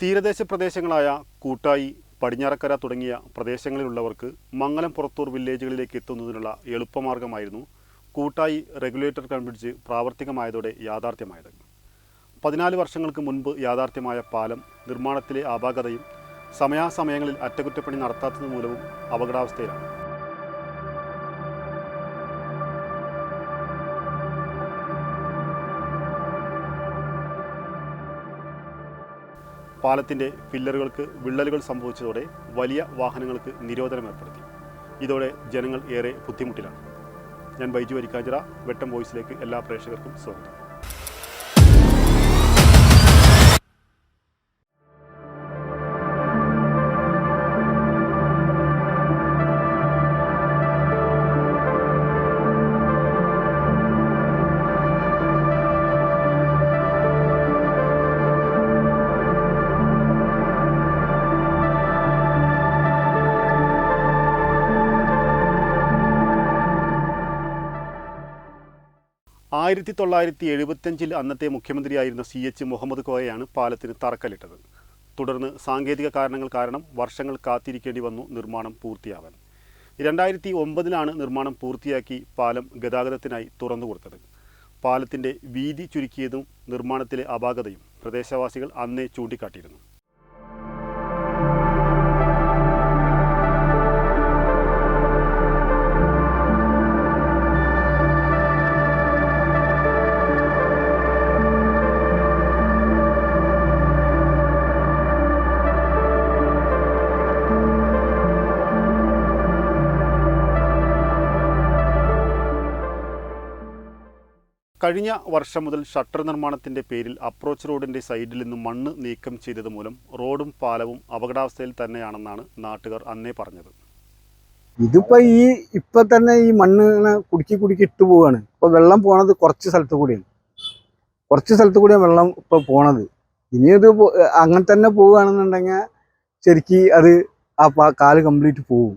തീരദേശ പ്രദേശങ്ങളായ കൂട്ടായി പടിഞ്ഞാറക്കര തുടങ്ങിയ പ്രദേശങ്ങളിലുള്ളവർക്ക് മംഗലം പുറത്തൂർ വില്ലേജുകളിലേക്ക് എത്തുന്നതിനുള്ള എളുപ്പമാർഗമായിരുന്നു കൂട്ടായി റെഗുലേറ്റർ കം പ്രാവർത്തികമായതോടെ യാഥാർത്ഥ്യമായത്. പതിനാല് വർഷങ്ങൾക്ക് മുൻപ് യാഥാർത്ഥ്യമായ പാലം നിർമ്മാണത്തിലെ അപാകതയും സമയാസമയങ്ങളിൽ അറ്റകുറ്റപ്പണി നടത്താത്തത് മൂലവും അപകടാവസ്ഥയിലാണ്. പാലത്തിന്റെ പില്ലറുകൾക്ക് വിള്ളലുകൾ സംഭവിച്ചതോടെ വലിയ വാഹനങ്ങൾക്ക് നിരോധനം ഏർപ്പെടുത്തി. ഇതോടെ ജനങ്ങൾ ഏറെ ബുദ്ധിമുട്ടിലാണ്. ഞാൻ ബൈജു വരിക്കാഞ്ചിറ വെട്ടം വോയിസിലേക്ക് എല്ലാ പ്രേക്ഷകർക്കും സ്വാഗതം. ആയിരത്തി തൊള്ളായിരത്തി എഴുപത്തഞ്ചിൽ അന്നത്തെ മുഖ്യമന്ത്രിയായിരുന്ന സി എച്ച് മുഹമ്മദ് കോയയാണ് പാലത്തിന് തറക്കല്ലിട്ടത്. തുടർന്ന് സാങ്കേതിക കാരണങ്ങൾ കാരണം വർഷങ്ങൾ കാത്തിരിക്കേണ്ടി വന്നു നിർമ്മാണം പൂർത്തിയാവാൻ. രണ്ടായിരത്തി ഒമ്പതിലാണ് നിർമ്മാണം പൂർത്തിയാക്കി പാലം ഗതാഗതത്തിനായി തുറന്നു കൊടുത്തത്. പാലത്തിന്റെ വീതി ചുരുക്കിയതും നിർമ്മാണത്തിലെ അപാകതയും പ്രദേശവാസികൾ അന്നേ ചൂണ്ടിക്കാട്ടിയിരുന്നു. കഴിഞ്ഞ വർഷം മുതൽ ഷട്ടർ നിർമ്മാണത്തിന്റെ പേരിൽ അപ്രോച്ച് റോഡിന്റെ സൈഡിൽ നിന്ന് മണ്ണ് നീക്കം ചെയ്തത് മൂലം റോഡും പാലവും അപകടാവസ്ഥയിൽ തന്നെയാണെന്നാണ് നാട്ടുകാർ അന്നേ പറഞ്ഞത്. ഇതിപ്പോ ഈ ഇപ്പൊ തന്നെ ഈ മണ്ണ് കുടുക്കി കുടുക്കി ഇട്ട് പോവാണ്. ഇപ്പൊ വെള്ളം പോണത് കുറച്ച് സ്ഥലത്ത് കൂടിയാണ്. കുറച്ച് സ്ഥലത്ത് കൂടിയാണ് വെള്ളം ഇപ്പൊ പോണത്. ഇനി ഇത് അങ്ങനെ തന്നെ പോവുകയാണെന്നുണ്ടെങ്കിൽ ശരിക്കും അത് ആ കാൽ കംപ്ലീറ്റ് പോവും.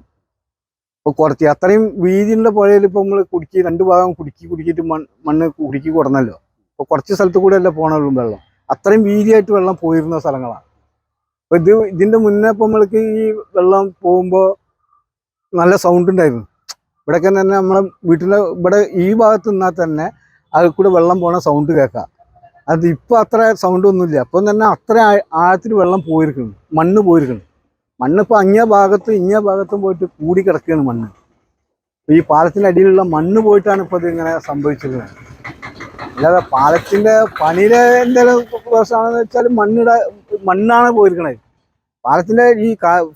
ഇപ്പൊ കുറച്ച് അത്രയും വീതിയുള്ള പുഴയിൽ ഇപ്പൊ നമ്മൾ കുടുക്കി രണ്ട് ഭാഗം കുടുക്കി കുടുക്കിയിട്ട് മണ്ണ് മണ്ണ് കുടുക്കി കൊടുന്നല്ലോ. ഇപ്പോൾ കുറച്ച് സ്ഥലത്ത് കൂടെ അല്ലേ പോണുള്ളൂ വെള്ളം. അത്രയും വീതിയായിട്ട് വെള്ളം പോയിരുന്ന സ്ഥലങ്ങളാണ്. അപ്പൊ ഇത് ഇതിന്റെ മുന്നേ ഇപ്പൊ നമ്മൾക്ക് ഈ വെള്ളം പോകുമ്പോ നല്ല സൗണ്ട് ഉണ്ടായിരുന്നു. ഇവിടെയൊക്കെ തന്നെ നമ്മളെ വീട്ടിലെ ഇവിടെ ഈ ഭാഗത്ത് നിന്നാൽ തന്നെ അതിൽ കൂടെ വെള്ളം പോണ സൗണ്ട് കേൾക്കാം. അത് ഇപ്പോൾ അത്ര സൗണ്ട് ഒന്നുമില്ല. അപ്പം തന്നെ അത്ര ആഴത്തിൽ വെള്ളം പോയിരിക്കുന്നു. മണ്ണ് പോയിരിക്കുന്നു. മണ്ണ് അങ്ങ ഭാഗത്തും ഇങ്ങ ഭാഗത്തും പോയിട്ട് കൂടി കിടക്കുകയാണ് മണ്ണ്. ഈ പാലത്തിന്റെ അടിയിലുള്ള മണ്ണ് പോയിട്ടാണ് ഇപ്പോൾ ഇതിങ്ങനെ ഇങ്ങനെ സംഭവിച്ചിരുന്നത് അല്ലാതെ പാലത്തിന്റെ പണിയിലെ എന്തെങ്കിലും പ്രശ്നമാണെന്ന് വെച്ചാൽ മണ്ണിടെ മണ്ണാണ് പോയിരിക്കണത്. പാലത്തിന്റെ ഈ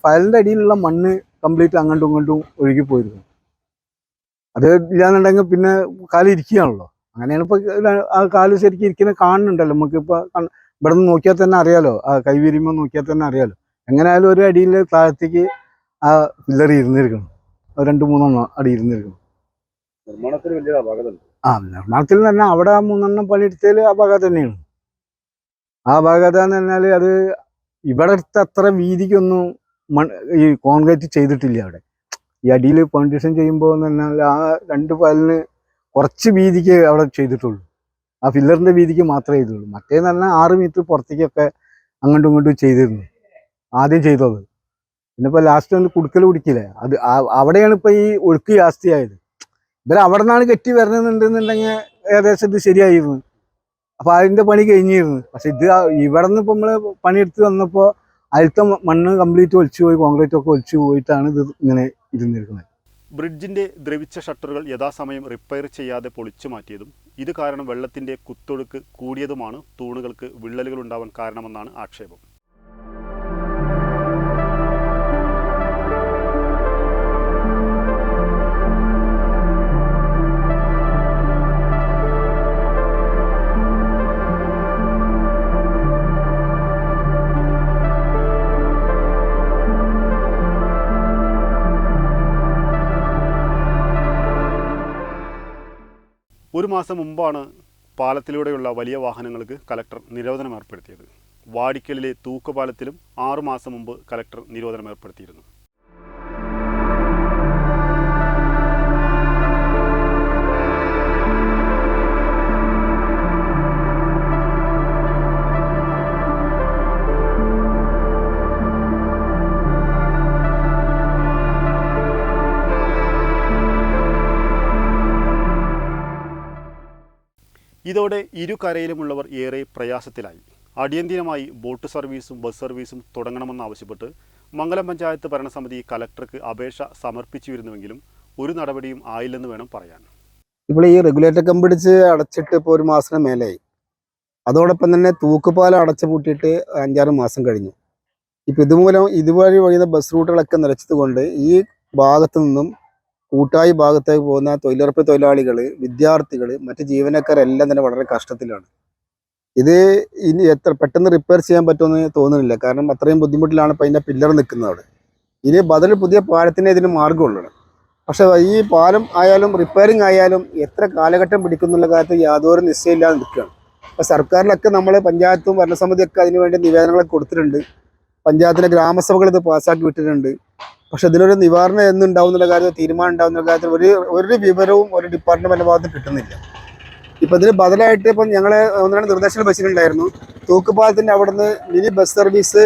ഫയലിന്റെ അടിയിലുള്ള മണ്ണ് കംപ്ലീറ്റ് അങ്ങോട്ടും ഇങ്ങോട്ടും ഒഴുകി പോയിരുന്നു അത് ഇല്ലാന്നുണ്ടെങ്കിൽ പിന്നെ കാലം ഇരിക്കുകയാണല്ലോ. അങ്ങനെയാണ് ഇപ്പൊ ആ കാൽ ശരിക്കും ഇരിക്കുന്നത് കാണുന്നുണ്ടല്ലോ. നമുക്ക് ഇപ്പൊ കൺ- ഇവിടെ നിന്ന് നോക്കിയാൽ തന്നെ അറിയാലോ. ആ കൈ വിരിയുമ്പോൾ നോക്കിയാൽ തന്നെ അറിയാലോ. എങ്ങനെയായാലും ഒരു അടിയിൽ താഴത്തേക്ക് ആ പില്ലർ ഇരുന്നിരിക്കണം. രണ്ടു മൂന്നെണ്ണം അടി ഇരുന്നിരിക്കണം. നിർമ്മാണത്തിന് വലിയ അപകടം ആ നിർമ്മാണത്തിൽ തന്നെ അവിടെ ആ മൂന്നെണ്ണം പണിയെടുത്തതിൽ ആ ഭാഗം തന്നെയാണ്. ആ ഭാഗത്ത് എന്ന് പറഞ്ഞാൽ അത് ഇവിടെ അടുത്ത് അത്ര വീതിക്കൊന്നും മൺ ഈ കോൺക്രീറ്റ് ചെയ്തിട്ടില്ല അവിടെ. ഈ അടിയിൽ ഫൗണ്ടേഷൻ ചെയ്യുമ്പോൾ എന്ന് പറഞ്ഞാൽ ആ രണ്ട് പാലിന് കുറച്ച് വീതിക്ക് അവിടെ ചെയ്തിട്ടുള്ളൂ. ആ ഫില്ലറിന്റെ വീതിക്ക് മാത്രമേ ചെയ്തുള്ളൂ. മറ്റേന്ന് പറഞ്ഞാൽ ആറ് മീറ്റർ പുറത്തേക്കൊക്കെ അങ്ങോട്ടും ഇങ്ങോട്ടും ചെയ്തിരുന്നു. ആദ്യം ചെയ്തത്. പിന്നെ ഇപ്പോൾ ലാസ്റ്റ് ഒന്ന് കുടുക്കൽ കുടിക്കില്ലേ അത് അവിടെയാണ് ഇപ്പോൾ ഈ ഒഴുക്ക് ജാസ്തിയായത് ഇവർ അവിടെ നിന്നാണ് കെട്ടി വരണമെന്നുണ്ടെന്നുണ്ടെങ്കിൽ ഏകദേശം ഇത് ശരിയായിരുന്നു. അപ്പൊ അതിന്റെ പണി കഴിഞ്ഞിരുന്നു. പക്ഷെ ഇത് ഇവിടെ നിന്ന് ഇപ്പൊ നമ്മൾ പണിയെടുത്ത് വന്നപ്പോ അതിലത്തെ മണ്ണ് കംപ്ലീറ്റ് ഒലിച്ചു പോയി കോൺക്രീറ്റ് ഒക്കെ ഒലിച്ചു പോയിട്ടാണ് ഇത് ഇങ്ങനെ ഇരുന്നിരിക്കുന്നത്. ബ്രിഡ്ജിന്റെ ദ്രവിച്ച ഷട്ടറുകൾ യഥാസമയം റിപ്പയർ ചെയ്യാതെ പൊളിച്ചു മാറ്റിയതും ഇത് കാരണം വെള്ളത്തിന്റെ കുത്തൊഴുക്ക് കൂടിയതുമാണ് തൂണുകൾക്ക് വിള്ളലുകൾ ഉണ്ടാവാൻ കാരണമെന്നാണ് ആക്ഷേപം. ഒരു മാസം മുമ്പാണ് പാലത്തിലൂടെയുള്ള വലിയ വാഹനങ്ങൾക്ക് കലക്ടർ നിരോധനം ഏർപ്പെടുത്തിയത്. വാടിക്കലിലെ തൂക്കുപാലത്തിലും ആറുമാസം മുമ്പ് കലക്ടർ നിരോധനം ഏർപ്പെടുത്തിയിരുന്നു. ഇതോടെ ഇരു കരയിലുമുള്ളവർ ഏറെ പ്രയാസത്തിലായി. അടിയന്തിരമായി ബോട്ട് സർവീസും ബസ് സർവീസും തുടങ്ങണമെന്നാവശ്യപ്പെട്ട് മംഗലം പഞ്ചായത്ത് ഭരണസമിതി കലക്ടർക്ക് അപേക്ഷ സമർപ്പിച്ചിരുന്നുവെങ്കിലും ഒരു നടപടിയും ആയില്ലെന്ന് വേണം പറയാൻ. ഇപ്പോൾ ഈ റെഗുലേറ്റർ കമ്പിടിച്ച് അടച്ചിട്ട് ഇപ്പോൾ ഒരു മാസത്തിന് മേലെയായി അതോടൊപ്പം തന്നെ തൂക്കുപാലം അടച്ചു പൂട്ടിയിട്ട് അഞ്ചാറ് മാസം കഴിഞ്ഞു. ഇപ്പം ഇതുമൂലം ഇതുവഴി വഴിയുന്ന ബസ് റൂട്ടുകളൊക്കെ നിലച്ചത് കൊണ്ട് ഈ ഭാഗത്തു നിന്നും കൂട്ടായി ഭാഗത്തേക്ക് പോകുന്ന തൊഴിലുറപ്പ് തൊഴിലാളികൾ വിദ്യാർത്ഥികൾ മറ്റ് ജീവനക്കാരെല്ലാം തന്നെ വളരെ കഷ്ടത്തിലാണ്. ഇത് ഇനി എത്ര പെട്ടെന്ന് റിപ്പയർ ചെയ്യാൻ പറ്റുമെന്ന് തോന്നുന്നില്ല. കാരണം അത്രയും ബുദ്ധിമുട്ടിലാണ് ഇപ്പം അതിന്റെ പില്ലർ നിൽക്കുന്നത് അവിടെ. ഇനി ബദൽ പുതിയ പാലത്തിന് ഇതിന് മാർഗമുള്ളത് പക്ഷേ ഈ പാലം ആയാലും റിപ്പയറിംഗ് ആയാലും എത്ര കാലഘട്ടം പിടിക്കുന്നുള്ള കാര്യത്തിൽ യാതൊരു നിശ്ചയമില്ലാതെ നിൽക്കുകയാണ്. അപ്പോൾ സർക്കാരിലൊക്കെ നമ്മൾ പഞ്ചായത്തും ഭരണസമിതിയൊക്കെ അതിനുവേണ്ടി നിവേദനങ്ങളൊക്കെ കൊടുത്തിട്ടുണ്ട്. പഞ്ചായത്തിലെ ഗ്രാമസഭകൾ ഇത് പാസ്സാക്കി വിട്ടിട്ടുണ്ട്. പക്ഷെ ഇതിനൊരു നിവാരണം എന്നുണ്ടാവുന്നുള്ള കാര്യത്തിൽ തീരുമാനം ഉണ്ടാവുന്ന കാര്യത്തിൽ ഒരു ഒരു വിവരവും ഒരു ഡിപ്പാർട്ട്മെന്റ് ഭാഗത്ത് കിട്ടുന്നില്ല. ഇപ്പം ഇതിന് ബദലായിട്ട് ഇപ്പം ഞങ്ങൾ ഒന്നാണ് നിർദ്ദേശങ്ങൾ വെച്ചിട്ടുണ്ടായിരുന്നു. തൂക്കുപാലത്തിന്റെ അവിടുന്ന് മിനി ബസ് സർവീസ്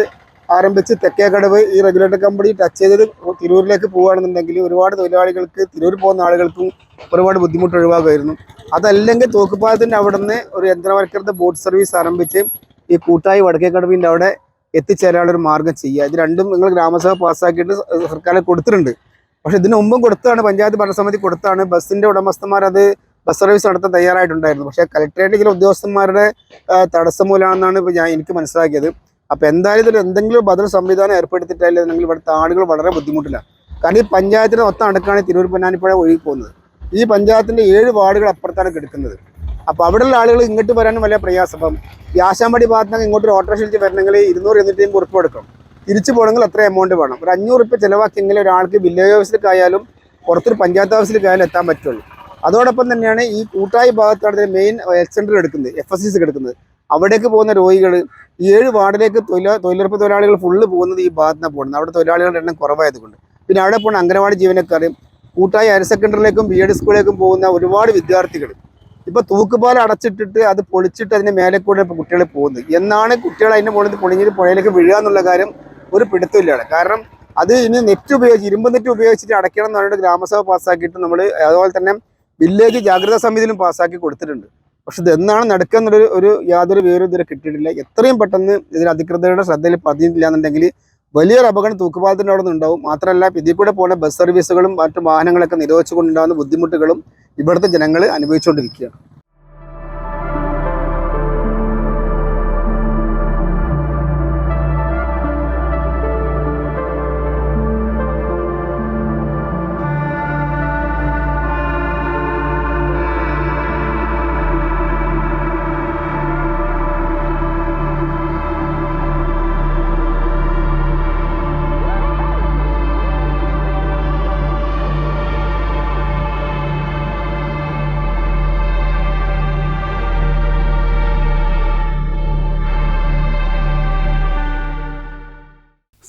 ആരംഭിച്ച് തെക്കേക്കടവ് ഈ റെഗുലേറ്റർ കമ്പനി ടച്ച് ചെയ്തത് തിരൂരിലേക്ക് പോവുകയാണെന്നുണ്ടെങ്കിൽ ഒരുപാട് തൊഴിലാളികൾക്ക് തിരൂർ പോകുന്ന ആളുകൾക്കും ഒരുപാട് ബുദ്ധിമുട്ട് ഒഴിവാക്കുമായിരുന്നു അതല്ലെങ്കിൽ തൂക്കുപാലത്തിന്റെ അവിടുന്ന് ഒരു യന്ത്രവൽക്കൃത ബോട്ട് സർവീസ് ആരംഭിച്ച് ഈ കൂട്ടായി വടക്കേക്കടവിന്റെ അവിടെ എത്തിച്ചേരാനുള്ള ഒരു മാർഗം ചെയ്യുക. ഇത് രണ്ടും നിങ്ങൾ ഗ്രാമസഭ പാസ്സാക്കിയിട്ട് സർക്കാരിൽ കൊടുത്തിട്ടുണ്ട്. പക്ഷെ ഇതിനു മുമ്പും കൊടുത്താണ് പഞ്ചായത്ത് ഭരണസമിതി കൊടുത്താണ്. ബസ്സിന്റെ ഉടമസ്ഥന്മാർ അത് ബസ് സർവീസ് നടത്താൻ തയ്യാറായിട്ടുണ്ടായിരുന്നു. പക്ഷേ ചില ഉദ്യോഗസ്ഥന്മാരുടെ തടസ്സം മൂലമാണെന്നാണ് ഇപ്പോൾ ഞാൻ എനിക്ക് മനസ്സിലാക്കിയത്. അപ്പോൾ എന്തായാലും ഇതിൽ എന്തെങ്കിലും ബദൽ സംവിധാനം ഏർപ്പെടുത്തിയിട്ടില്ല നിങ്ങൾ ഇവിടുത്തെ ആളുകൾ വളരെ ബുദ്ധിമുട്ടില്ല. കാരണം ഈ പഞ്ചായത്തിന്റെ മൊത്തം അടുക്കാണ് തിരൂർ പൊന്നാനിപ്പുഴ ഒഴുകി പോകുന്നത് ഈ പഞ്ചായത്തിന്റെ ഏഴ് വാർഡുകൾ അപ്പുറത്താണ് കിടക്കുന്നത്. അപ്പോൾ അവിടെയുള്ള ആളുകൾ ഇങ്ങോട്ട് വരാനും വലിയ പ്രയാസം. അപ്പം ഈ ആശാമ്പടി ഭാഗത്തുനിന്ന് ഇങ്ങോട്ട് ഒരു ഓട്ടോറിക്ഷ വിളിച്ച് വരണമെങ്കിൽ ഇരുന്നൂറ് ഇരുന്നൂറ്റി ഉറുപ്പ് എടുക്കും തിരിച്ചു പോകണമെങ്കിൽ അത്ര എമൗണ്ട് വേണം. ഒരു അഞ്ഞൂറ് ഉറുപ്പ് ചിലവാക്കിയെങ്കിൽ ഒരാൾക്ക് വില്ലേജ് ഓഫീസിലേക്കായാലും പുറത്തൊരു പഞ്ചായത്ത് ഓഫീസിലേക്കായാലും എത്താൻ പറ്റുള്ളൂ. അതോടൊപ്പം തന്നെയാണ് ഈ കൂട്ടായി ഭാഗത്താണ് മെയിൻ ഹെൽത്ത് സെന്റർ എടുക്കുന്നത് എഫ് എസ് എടുക്കുന്നത്. അവിടേക്ക് പോകുന്ന രോഗികൾ ഏഴ് വാർഡിലേക്ക് തൊഴില തൊഴിലുറപ്പ് തൊഴിലാളികൾ ഫുള്ള് പോകുന്നത് ഈ ഭാഗത്താണ് പോകുന്നത്. അവിടെ തൊഴിലാളികളുടെ എണ്ണം കുറവായതുകൊണ്ട്. പിന്നെ അവിടെ പോകുന്ന അംഗനവാടി ജീവനക്കാർ കൂട്ടായി ഹയർ സെക്കൻഡറിലേക്കും ബി എഡ് സ്കൂളിലേക്കും പോകുന്ന ഒരുപാട് വിദ്യാർത്ഥികൾ ഇപ്പൊ തൂക്കുപാല അടച്ചിട്ടിട്ട് അത് പൊളിച്ചിട്ട് അതിന്റെ മേലെ കൂടെ ഇപ്പൊ കുട്ടികൾ പോകുന്നത്. എന്നാണ് കുട്ടികൾ അതിന്റെ മുകളിൽ പൊളിഞ്ഞിട്ട് പുഴയിലേക്ക് വീഴുക എന്നുള്ള കാര്യം ഒരു പിടുത്തമില്ലാണ് കാരണം അത് ഇനി നെറ്റ് ഉപയോഗിച്ച് ഇരുമ്പ് നെറ്റ് ഉപയോഗിച്ചിട്ട് അടയ്ക്കണം എന്ന് പറഞ്ഞിട്ട് ഗ്രാമസഭ പാസ്സാക്കിയിട്ട് നമ്മൾ അതുപോലെ തന്നെ വില്ലേജ് ജാഗ്രതാ സമിതിയിലും പാസ്സാക്കി കൊടുത്തിട്ടുണ്ട്. പക്ഷെ ഇത് എന്നാണ് നടക്കുക എന്നുള്ളൊരു ഒരു യാതൊരു വിവരവും ഇതുവരെ കിട്ടിയിട്ടില്ല. എത്രയും പെട്ടെന്ന് ഇതിൽ അധികൃതരുടെ ശ്രദ്ധയിൽ പതിയിട്ടില്ല എന്നുണ്ടെങ്കിൽ വലിയൊരു അപകടം തൂക്കുപാലത്തിന്റെ അവിടെ നിന്നുണ്ടാവും. മാത്രമല്ല ഇതിൽ കൂടെ പോകുന്ന ബസ് സർവീസുകളും മറ്റു വാഹനങ്ങളൊക്കെ നിരോധിച്ചുകൊണ്ടുണ്ടാകുന്ന ബുദ്ധിമുട്ടുകളും ഇവിടുത്തെ ജനങ്ങൾ അനുഭവിച്ചുകൊണ്ടിരിക്കുകയാണ്.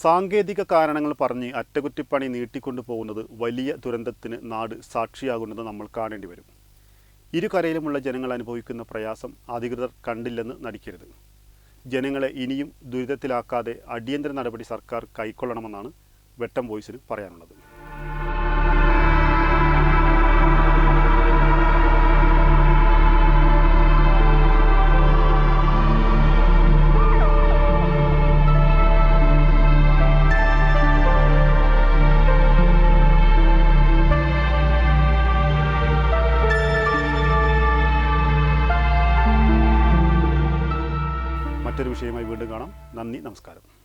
സാങ്കേതിക കാരണങ്ങൾ പറഞ്ഞ് അറ്റകുറ്റിപ്പണി നീട്ടിക്കൊണ്ടു പോകുന്നത് വലിയ ദുരന്തത്തിന് നാട് സാക്ഷിയാകുന്നത് നമ്മൾ കാണേണ്ടി വരും. ഇരുകരയിലുമുള്ള ജനങ്ങൾ അനുഭവിക്കുന്ന പ്രയാസം അധികൃതർ കണ്ടില്ലെന്ന് നടിക്കരുത്. ജനങ്ങളെ ഇനിയും ദുരിതത്തിലാക്കാതെ അടിയന്തര നടപടി സർക്കാർ കൈക്കൊള്ളണമെന്നാണ് വെട്ടം വോയിസിന് പറയാനുള്ളത്. വിഷയമായി വീണ്ടും കാണാം. നന്ദി നമസ്കാരം.